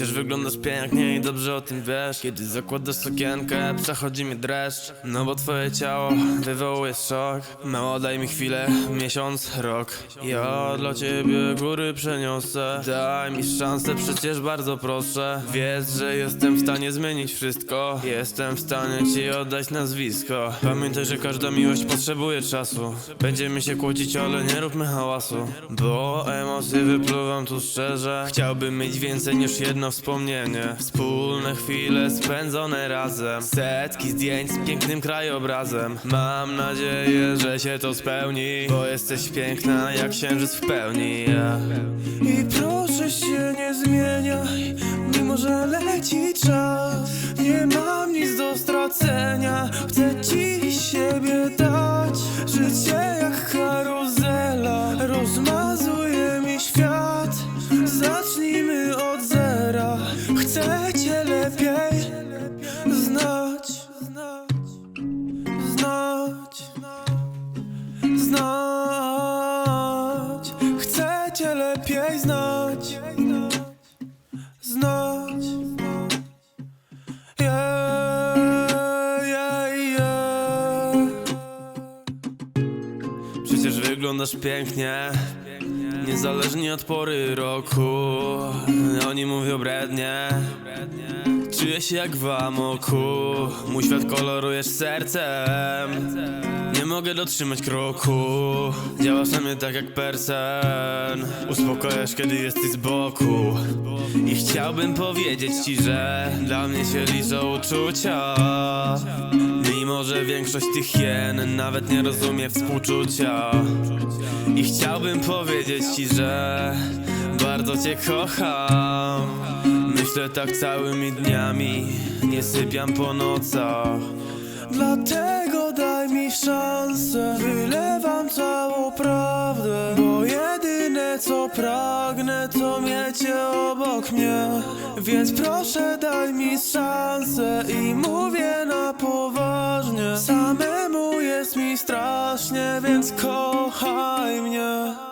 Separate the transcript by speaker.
Speaker 1: Przecież wyglądasz pięknie i dobrze o tym wiesz. Kiedy zakładasz sukienkę, przechodzi mi dreszcz. No bo twoje ciało wywołuje szok. Mało daj mi chwilę, miesiąc, rok. Ja dla ciebie góry przeniosę. Daj mi szansę, przecież bardzo proszę. Wiedz, że jestem w stanie zmienić wszystko. Jestem w stanie ci oddać nazwisko. Pamiętaj, że każda miłość potrzebuje czasu. Będziemy się kłócić, ale nie róbmy hałasu. Bo emocje wypluwam tu szczerze. Chciałbym mieć więcej niż jedno wspomnienie. Wspólne chwile spędzone razem. Setki zdjęć z pięknym krajobrazem. Mam nadzieję, że się to spełni Bo jesteś piękna jak księżyc w pełni. Yeah. I proszę się nie zmieniaj Mimo, że leci czas. Nie mam nic do stracenia Znać Znać. Chcę cię lepiej znać Znać. Yeah, yeah, yeah. Przecież wyglądasz pięknie Niezależnie od pory roku. Oni mówią brednie Czuję się jak w amoku. Mój świat kolorujesz sercem. Nie mogę dotrzymać kroku. Działasz na mnie tak jak person Uspokajasz kiedy jesteś z boku. I chciałbym powiedzieć ci, że Dla mnie się liczą uczucia. Mimo, że większość tych hien Nawet nie rozumie współczucia. I chciałbym powiedzieć ci, że Bardzo cię kocham Myślę tak całymi dniami Nie sypiam po nocach. Dlatego daj mi szansę Wylewam całą prawdę Bo jedyne co pragnę To mieć cię obok mnie. Więc proszę daj mi szansę I mówię na poważnie. Samemu jest mi strasznie Więc kochaj mnie